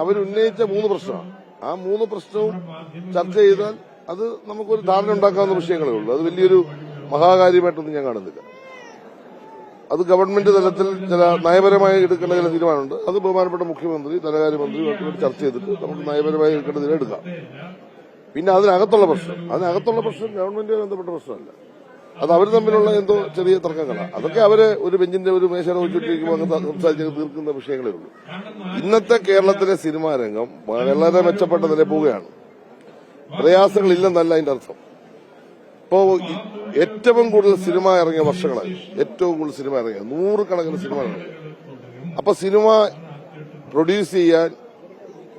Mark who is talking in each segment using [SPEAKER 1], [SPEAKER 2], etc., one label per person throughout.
[SPEAKER 1] അവരുന്നയിച്ച മൂന്ന് പ്രശ്നമാണ്. ആ മൂന്ന് പ്രശ്നവും ചർച്ച ചെയ്താൽ അത് നമുക്കൊരു ധാരണ ഉണ്ടാക്കാവുന്ന വിഷയങ്ങളേ ഉള്ളൂ. അത് വലിയൊരു മഹാകാര്യമായിട്ടൊന്നും ഞാൻ കാണുന്നില്ല. അത് ഗവൺമെന്റ് തലത്തിൽ ചില നയപരമായി എടുക്കേണ്ട ചില തീരുമാനമുണ്ട്. അത് ബഹുമാനപ്പെട്ട മുഖ്യമന്ത്രി ധനകാര്യമന്ത്രി ഇവരുമായിട്ട് ചർച്ച ചെയ്തിട്ട് നമുക്ക് നയപരമായി എടുക്കേണ്ട തീരുമാനം എടുക്കാം. പിന്നെ അതിനകത്തുള്ള പ്രശ്നം. അതിനകത്തുള്ള പ്രശ്നം ഗവൺമെന്റുമായി ബന്ധപ്പെട്ട പ്രശ്നമല്ല. അത് അവർ തമ്മിലുള്ള എന്തോ ചെറിയ തർക്കങ്ങളാണ്. അതൊക്കെ അവർ ഒരു ബെഞ്ചിന്റെ ഒരു മേശയുടെ വെച്ചിട്ടിരിക്കുമ്പോൾ അങ്ങ് സംസാരിച്ച് തീർക്കുന്ന വിഷയങ്ങളേ ഉള്ളൂ. ഇന്നത്തെ കേരളത്തിലെ സിനിമാ രംഗം വളരെ മെച്ചപ്പെട്ട നില പോവുകയാണ്. പ്രയാസങ്ങളില്ലെന്നല്ല അതിന്റെ അർത്ഥം. ഇപ്പോ ഏറ്റവും കൂടുതൽ സിനിമ ഇറങ്ങിയ വർഷങ്ങളായി. ഏറ്റവും കൂടുതൽ സിനിമ ഇറങ്ങിയ നൂറുകണക്കിന് സിനിമ ഇറങ്ങി. അപ്പൊ സിനിമ പ്രൊഡ്യൂസ് ചെയ്യാൻ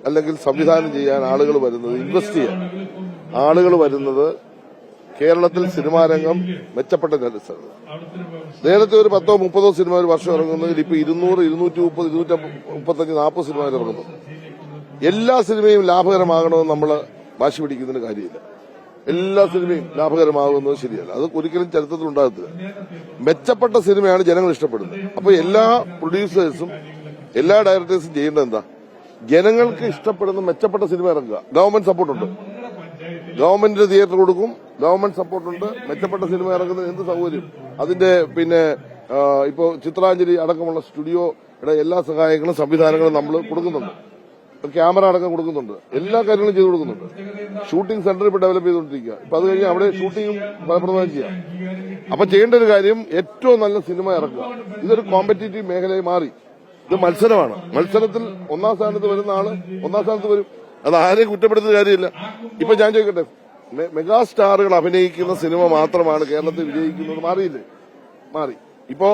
[SPEAKER 1] അല്ലെങ്കിൽ സംവിധാനം ചെയ്യാൻ ആളുകൾ വരുന്നത് ഇൻവെസ്റ്റ് ചെയ്യാൻ ആളുകൾ വരുന്നത് കേരളത്തിൽ സിനിമാ രംഗം മെച്ചപ്പെട്ട നിലത്താണ് നേരത്തെ ഒരു പത്തോ മുപ്പതോ സിനിമ ഒരു വർഷം ഇറങ്ങുന്നതിൽ ഇപ്പൊ ഇരുന്നൂറ് ഇരുന്നൂറ്റി മുപ്പത് ഇരുന്നൂറ്റി മുപ്പത്തഞ്ച് നാൽപ്പത് സിനിമ ഇറങ്ങുന്നു. എല്ലാ സിനിമയും ലാഭകരമാകണമെന്ന് നമ്മൾ വാശി പിടിക്കുന്നതിന് കാര്യമില്ല. എല്ലാ സിനിമയും ലാഭകരമാകുന്നത് ശരിയല്ല. അത് ഒരിക്കലും ചരിത്രത്തിൽ ഉണ്ടാകത്തില്ല. മെച്ചപ്പെട്ട സിനിമയാണ് ജനങ്ങൾ ഇഷ്ടപ്പെടുന്നത്. അപ്പൊ എല്ലാ പ്രൊഡ്യൂസേഴ്സും എല്ലാ ഡയറക്ടേഴ്സും ചെയ്യേണ്ടത് എന്താ? ജനങ്ങൾക്ക് ഇഷ്ടപ്പെടുന്ന മെച്ചപ്പെട്ട സിനിമ ഇറങ്ങുക ഗവൺമെന്റ് സപ്പോർട്ടുണ്ട്. ഗവൺമെന്റിന് തിയേറ്റർ കൊടുക്കും ഗവൺമെന്റ് സപ്പോർട്ടുണ്ട് മെച്ചപ്പെട്ട സിനിമ ഇറങ്ങുന്നത് എന്ത് സൗകര്യം? അതിന്റെ പിന്നെ ഇപ്പോ ചിത്രാഞ്ജലി അടക്കമുള്ള സ്റ്റുഡിയോയുടെ എല്ലാ സഹായങ്ങളും സംവിധാനങ്ങളും നമ്മൾ കൊടുക്കുന്നുണ്ട്. ക്യാമറ അടക്കം കൊടുക്കുന്നുണ്ട്. എല്ലാ കാര്യങ്ങളും ചെയ്തു കൊടുക്കുന്നുണ്ട്. ഷൂട്ടിംഗ് സെന്റർ ഇപ്പൊ ഡെവലപ്പ് ചെയ്തുകൊണ്ടിരിക്കുക ഇപ്പൊ അത് കഴിഞ്ഞ് അവിടെ ഷൂട്ടിംഗും ഫലപ്രദമായി ചെയ്യാം. അപ്പൊ ചെയ്യേണ്ട ഒരു കാര്യം ഏറ്റവും നല്ല സിനിമ ഇറക്കുക. ഇതൊരു കോമ്പറ്റേറ്റീവ് മേഖലയായി മാറി. ഇത് മത്സരമാണ്. മത്സരത്തിൽ ഒന്നാം സ്ഥാനത്ത് വരുന്ന ആൾ ഒന്നാം സ്ഥാനത്ത് വരും. അത് ആരെയും കുറ്റപ്പെടുത്തുന്ന കാര്യമില്ല. ഇപ്പൊ ഞാൻ ചോദിക്കട്ടെ മെഗാസ്റ്റാറുകൾ മെഗാ സ്റ്റാറുകൾ അഭിനയിക്കുന്ന സിനിമ മാത്രമാണ് കേരളത്തിൽ വിജയിക്കുന്നത് മാറിയില്ലേ? മാറി. ഇപ്പോ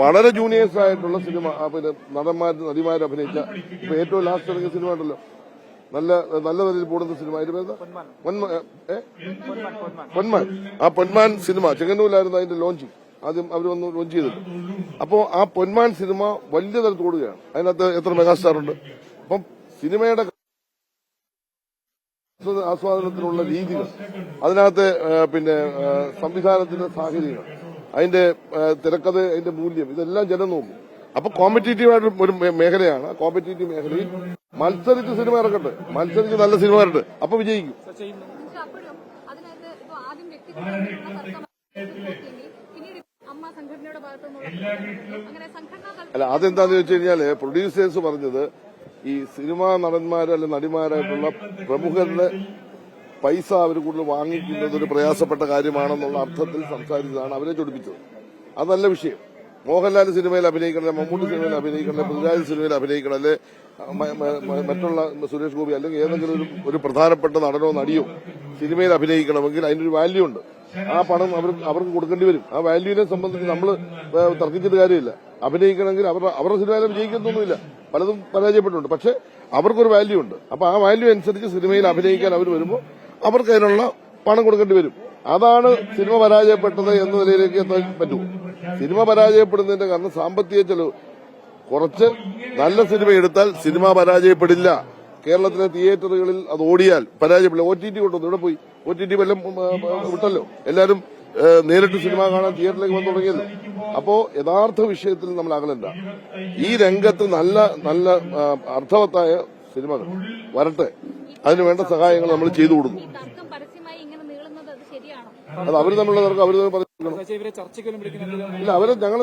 [SPEAKER 1] വളരെ ജൂനിയേഴ്സ് ആയിട്ടുള്ള സിനിമ പിന്നെ നടന്മാർ നടിമാർ അഭിനയിച്ച ഇപ്പൊ ഏറ്റവും ലാസ്റ്റ് ഇറങ്ങിയ സിനിമ ഉണ്ടല്ലോ. നല്ല നല്ല നിലയിൽ കൂടുന്ന സിനിമ. പൊന്മാൻ ആ പൊന്മാൻ സിനിമ ചെങ്ങന്നൂരിലായിരുന്നു അതിന്റെ ലോഞ്ചിങ് ആദ്യം അവർ വന്ന് ലോഞ്ച് ചെയ്തിട്ട് അപ്പോ ആ പൊന്മാൻ സിനിമ വലിയ തരത്തിൽ കൂടുകയാണ് അതിനകത്ത് എത്ര മെഗാസ്റ്റാർ ഉണ്ട്? അപ്പം സിനിമയുടെ ആസ്വാദനത്തിനുള്ള രീതികൾ അതിനകത്ത് പിന്നെ സംവിധാനത്തിന്റെ സാഹചര്യങ്ങൾ അതിന്റെ തിരക്കഥ അതിന്റെ മൂല്യം ഇതെല്ലാം ജനം നോക്കും. അപ്പൊ കോമ്പറ്റേറ്റീവ് ആയിട്ട് ഒരു മേഖലയാണ്. കോമ്പറ്റേറ്റീവ് മേഖലയിൽ മത്സരിച്ച് സിനിമ ഇറക്കട്ടെ മത്സരിച്ച് നല്ല സിനിമ ഇറക്കട്ടെ അപ്പൊ വിജയിക്കും. അല്ല അതെന്താന്ന് വെച്ച് കഴിഞ്ഞാൽ പ്രൊഡ്യൂസേഴ്സ് പറഞ്ഞത് ഈ സിനിമാ നടന്മാർ അല്ലെ നടിമാരായിട്ടുള്ള പ്രമുഖരുടെ പൈസ അവർ കൂടുതൽ വാങ്ങിക്കുന്നത് ഒരു പ്രയാസപ്പെട്ട കാര്യമാണെന്നുള്ള അർത്ഥത്തിൽ സംസാരിച്ചതാണ് അവരെ ചൊടിപ്പിച്ചത്. അത് നല്ല വിഷയം. മോഹൻലാൽ സിനിമയിൽ അഭിനയിക്കണം മമ്മൂട്ടി സിനിമയിൽ അഭിനയിക്കണം പൃഥ്വിരാജ് സിനിമയിൽ അഭിനയിക്കണം അല്ലെ മ- മ- മ- മറ്റുള്ള സുരേഷ് ഗോപി അല്ലെങ്കിൽ ഏതെങ്കിലും ഒരു ഒരു പ്രധാനപ്പെട്ട നടനോ നടിയോ സിനിമയിൽ അഭിനയിക്കണമെങ്കിൽ അതിനൊരു വാല്യൂ ഉണ്ട്. ആ പണം അവർ അവർക്ക് കൊടുക്കേണ്ടി വരും. ആ വാല്യൂവിനെ സംബന്ധിച്ച് നമ്മൾ തർക്കിച്ചിട്ട് കാര്യമില്ല. അഭിനയിക്കണമെങ്കിൽ അവർ അവരുടെ സിനിമയിലും ജയിക്കുന്നൊന്നുമില്ല പലതും പരാജയപ്പെട്ടിട്ടുണ്ട്. പക്ഷെ അവർക്കൊരു വാല്യൂ ഉണ്ട്. അപ്പൊ ആ വാല്യൂ അനുസരിച്ച് സിനിമയിൽ അഭിനയിക്കാൻ അവർ വരുമ്പോൾ അവർക്ക് അതിനുള്ള പണം കൊടുക്കേണ്ടി വരും. അതാണ് സിനിമ പരാജയപ്പെട്ടത് എന്ന നിലയിലേക്ക് എത്താൻ പറ്റൂ. സിനിമ പരാജയപ്പെടുന്നതിന്റെ കാരണം സാമ്പത്തിക ചെലവ്. കുറച്ച് നല്ല സിനിമ എടുത്താൽ സിനിമ പരാജയപ്പെടില്ല. കേരളത്തിലെ തിയേറ്ററുകളിൽ അത് ഓടിയാൽ പരാജയപ്പെടില്ല. ഒ ടി ടി കൊണ്ടുവന്നു. ഇവിടെ പോയി. ഒ ടി ടി വല്ലതും വിട്ടല്ലോ. എല്ലാവരും നേരിട്ട് സിനിമ കാണാൻ തിയേറ്ററിലേക്ക് വന്നു തുടങ്ങിയത്. അപ്പോ യഥാർത്ഥ വിഷയത്തിൽ നമ്മൾ അകലണ്ട ഈ രംഗത്ത് നല്ല നല്ല അർത്ഥവത്തായ സിനിമകൾ വരട്ടെ. അതിന് വേണ്ട സഹായങ്ങൾ നമ്മൾ ചെയ്തു കൊടുക്കും.
[SPEAKER 2] അത്
[SPEAKER 1] അവർ തമ്മിലുള്ള തർക്കം അവർ ഇല്ല അവരെ ഞങ്ങൾ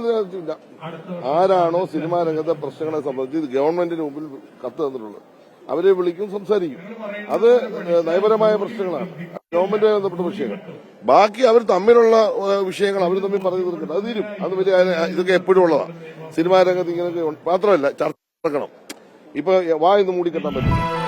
[SPEAKER 1] ആരാണോ സിനിമാ രംഗത്തെ പ്രശ്നങ്ങളെ സംബന്ധിച്ച് ഗവൺമെന്റിന് മുമ്പിൽ കത്ത് തന്നിട്ടുള്ളത്. അവരെ വിളിക്കും സംസാരിക്കും. അത് നയപരമായ പ്രശ്നങ്ങളാണ്. ഗവൺമെന്റുമായി ബന്ധപ്പെട്ട വിഷയങ്ങൾ. ബാക്കി അവർ തമ്മിലുള്ള വിഷയങ്ങൾ അവർ തമ്മിൽ പറഞ്ഞു തീർക്കുന്നത് അത് തീരും. അത് വലിയ ഇതൊക്കെ എപ്പോഴും ഉള്ളതാണ് സിനിമാ രംഗത്ത് ഇങ്ങനെയൊക്കെ. മാത്രമല്ല ചർച്ച നടക്കണം. ഇപ്പൊ വായ ഇന്ന് മൂടിക്കെട്ടാൻ പറ്റും.